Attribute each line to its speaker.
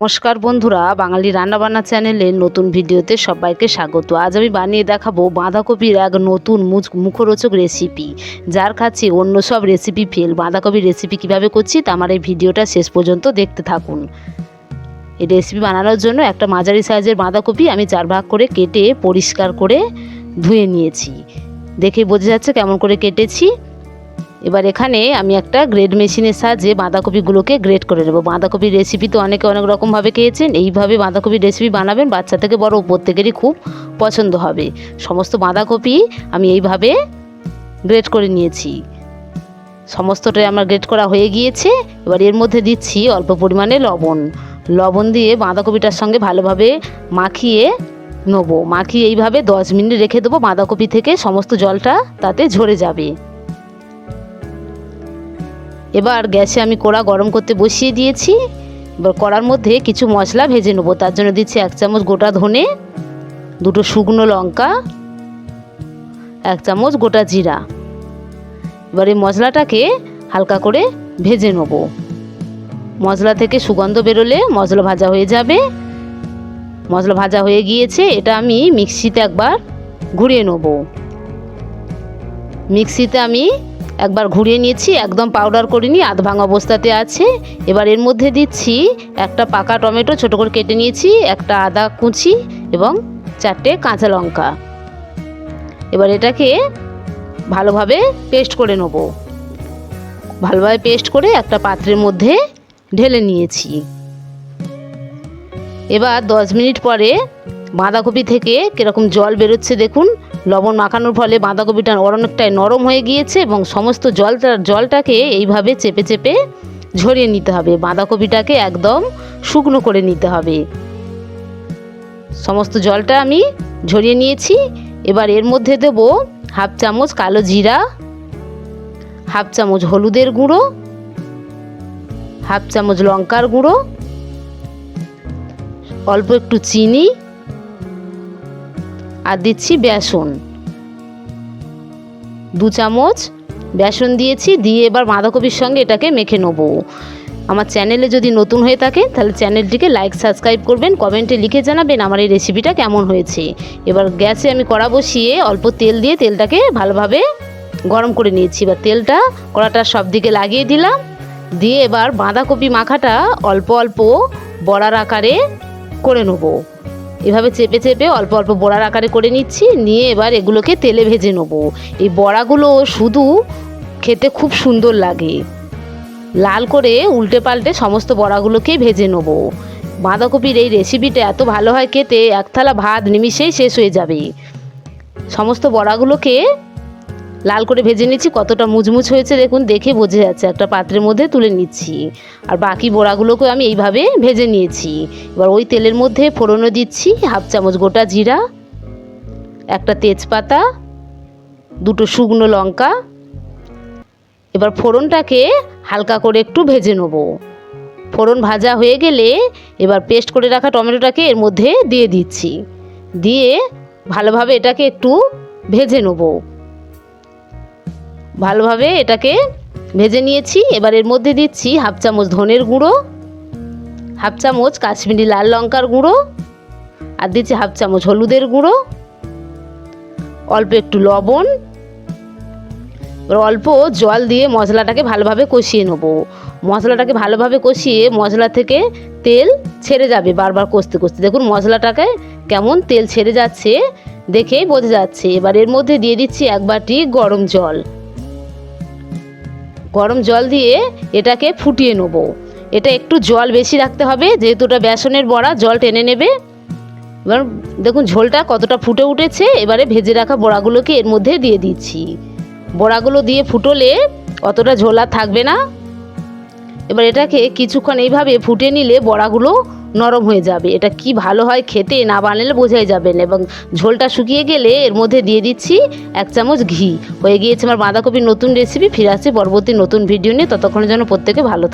Speaker 1: নমস্কার বন্ধুরা, বাঙালি রান্নাবান্না চ্যানেলের নতুন ভিডিওতে সবাইকে স্বাগত। আজ আমি বানিয়ে দেখাবো বাঁধাকপির এক নতুন মুখরোচক রেসিপি যার কাছে অন্য সব রেসিপি ফেল বাঁধাকপির রেসিপি কীভাবে করছি তা আমার এই ভিডিওটা শেষ পর্যন্ত দেখতে থাকুন। এই রেসিপি বানানোর জন্য একটা মাঝারি সাইজের বাঁধাকপি আমি চার ভাগ করে কেটে পরিষ্কার করে ধুয়ে নিয়েছি। দেখে বোঝা যাচ্ছে কেমন করে কেটেছি। এবার এখানে আমি একটা গ্রেড মেশিনের সাহায্যে বাঁধাকপিগুলোকে গ্রেড করে নেব। বাঁধাকপির রেসিপি তো অনেকে অনেক রকমভাবে খেয়েছেন, এইভাবে বাঁধাকপির রেসিপি বানাবেন, বাচ্চা থেকে বড় প্রত্যেকেরই খুব পছন্দ হবে। সমস্ত বাঁধাকপি আমি এইভাবে গ্রেড করে নিয়েছি। সমস্তটাই আমার গ্রেড করা হয়ে গিয়েছে। এবার এর মধ্যে দিচ্ছি অল্প পরিমাণে লবণ। লবণ দিয়ে বাঁধাকপিটার সঙ্গে ভালোভাবে মাখিয়ে নেব। মাখিয়ে এইভাবে দশ মিনিট রেখে দেবো বাঁধাকপি থেকে, সমস্ত জলটা তাতে ঝরে যাবে। এবার গ্যাসে আমি কড়া গরম করতে বসিয়ে দিয়েছি। এবার কড়ার মধ্যে কিছু মশলা ভেজে নেব। তার জন্য দিচ্ছি এক চামচ গোটা ধনে, দুটো শুকনো লঙ্কা, এক চামচ গোটা জিরা। এবার এই মশলাটাকে হালকা করে ভেজে নেব। মশলা থেকে সুগন্ধ বেরোলে মশলা ভাজা হয়ে যাবে। মশলা ভাজা হয়ে গিয়েছে, এটা আমি মিক্সিতে একবার ঘুরিয়ে নেব। মিক্সিতে আমি একবার ঘুরিয়ে নিয়েছি, একদম পাউডার করিনি আধ ভাঙা অবস্থাতে আছে। এবার এর মধ্যে দিচ্ছি একটা পাকা টমেটো, ছোটো করে কেটে নিয়েছি, একটা আদা কুচি এবং চারটে কাঁচা লঙ্কা। এবার এটাকে ভালোভাবে পেস্ট করে নেব। ভালোভাবে পেস্ট করে একটা পাত্রের মধ্যে ঢেলে নিয়েছি। এবার দশ মিনিট পরে বাঁধাকপি থেকে কীরকম জল বেরোচ্ছে দেখুন। লবণ মাখানোর ফলে বাঁধাকপিটা অনেকটাই নরম হয়ে গিয়েছে এবং সমস্ত জলটা জলটাকে এইভাবে চেপে চেপে ঝরিয়ে নিতে হবে। বাঁধাকপিটাকে একদম শুকনো করে নিতে হবে। সমস্ত জলটা আমি ঝরিয়ে নিয়েছি। এবার এর মধ্যে দেব হাফ চামচ কালো জিরা, হাফ চামচ হলুদের গুঁড়ো, হাফ চামচ লঙ্কার গুঁড়ো, অল্প একটু চিনি আর দিচ্ছি বেসন। দু চামচ বেসন দিয়েছি, দিয়ে এবার বাঁধাকপির সঙ্গে এটাকে মেখে নেব। আমার চ্যানেলে যদি নতুন হয়ে থাকে, তাহলে চ্যানেলটিকে লাইক, সাবস্ক্রাইব করবেন, কমেন্টে লিখে জানাবেন আমার এই রেসিপিটা কেমন হয়েছে। এবার গ্যাসে আমি কড়া বসিয়ে অল্প তেল দিয়ে তেলটাকে ভালোভাবে গরম করে নিয়েছি। এবার তেলটা কড়াটা সব দিকে লাগিয়ে দিলাম। দিয়ে এবার বাঁধাকপি মাখাটা অল্প অল্প বড়ার আকারে করে নেব। এভাবে চেপে চেপে অল্প অল্প বড়ার আকারে করে নিচ্ছি, নিয়ে এবার এগুলোকে তেলে ভেজে নেব। এই বড়াগুলো শুধু খেতে খুব সুন্দর লাগে। লাল করে উল্টে পাল্টে সমস্ত বড়াগুলোকেই ভেজে নেব। বাঁধাকপির এই রেসিপিটা এত ভালো হয় খেতে, এক থালা ভাত নিমিশেই শেষ হয়ে যাবে। সমস্ত বড়াগুলোকে লাল করে ভেজে নিচ্ছি, কতটা মুচমুচ হয়েছে দেখুন, দেখে বোঝা যাচ্ছে। একটা পাত্রের মধ্যে তুলে নিচ্ছি। আর বাকি বড়াগুলোকে আমি এইভাবে ভেজে নিয়েছি। এবার ওই তেলের মধ্যে ফোড়নও দিচ্ছি, হাফ চামচ গোটা জিরা, একটা তেজপাতা, দুটো শুকনো লঙ্কা। এবার ফোড়নটাকে হালকা করে একটু ভেজে নেব। ফোড়ন ভাজা হয়ে গেলে এবার পেস্ট করে রাখা টমেটোটাকে এর মধ্যে দিয়ে দিচ্ছি। দিয়ে ভালোভাবে এটাকে একটু ভেজে নেব। ভালোভাবে এটাকে ভেজে নিয়েছি। এবার এর মধ্যে দিচ্ছি হাফ চামচ ধনের গুঁড়ো, হাফ চামচ কাশ্মীরি লাল লঙ্কার গুঁড়ো আর দিচ্ছি হাফ চামচ হলুদের গুঁড়ো, অল্প একটু লবণ। অল্প জল দিয়ে মশলাটাকে ভালোভাবে কষিয়ে নেব। মশলাটাকে ভালোভাবে কষিয়ে মশলা থেকে তেল ছেড়ে যাবে বারবার কষতে কষতে। দেখুন মশলাটাকে কেমন তেল ছেড়ে যাচ্ছে, দেখেই বোঝা যাচ্ছে। এবার এর মধ্যে দিয়ে দিচ্ছি এক বাটি গরম জল। গরম জল দিয়ে এটাকে ফুটিয়ে নেব। এটা একটু জল বেশি রাখতে হবে, যেহেতু ওটা বেসনের বড়া, জল টেনে নেবে। এবার দেখুন ঝোলটা কতটা ফুটে উঠেছে, এবারে ভেজে রাখা বড়াগুলোকে এর মধ্যে দিয়ে দিচ্ছি। বড়াগুলো দিয়ে ফুটলে অতটা ঝোলা থাকবে না। এবার এটাকে কিছুক্ষণ এইভাবে ফুটে নিলে বড়াগুলো নরম হয়ে যাবে। এটা কি ভালো হয় খেতে না বানালে বোঝাই যাবে না। এবং ঝোলটা শুকিয়ে গেলে এর মধ্যে দিয়ে দিচ্ছি এক চামচ ঘি। হয়ে গিয়েছে আমার বাঁধাকপির নতুন রেসিপি ফিরে আসছি পরবর্তী নতুন ভিডিও নিয়ে। ততক্ষণের জন্য প্রত্যেকে ভালো।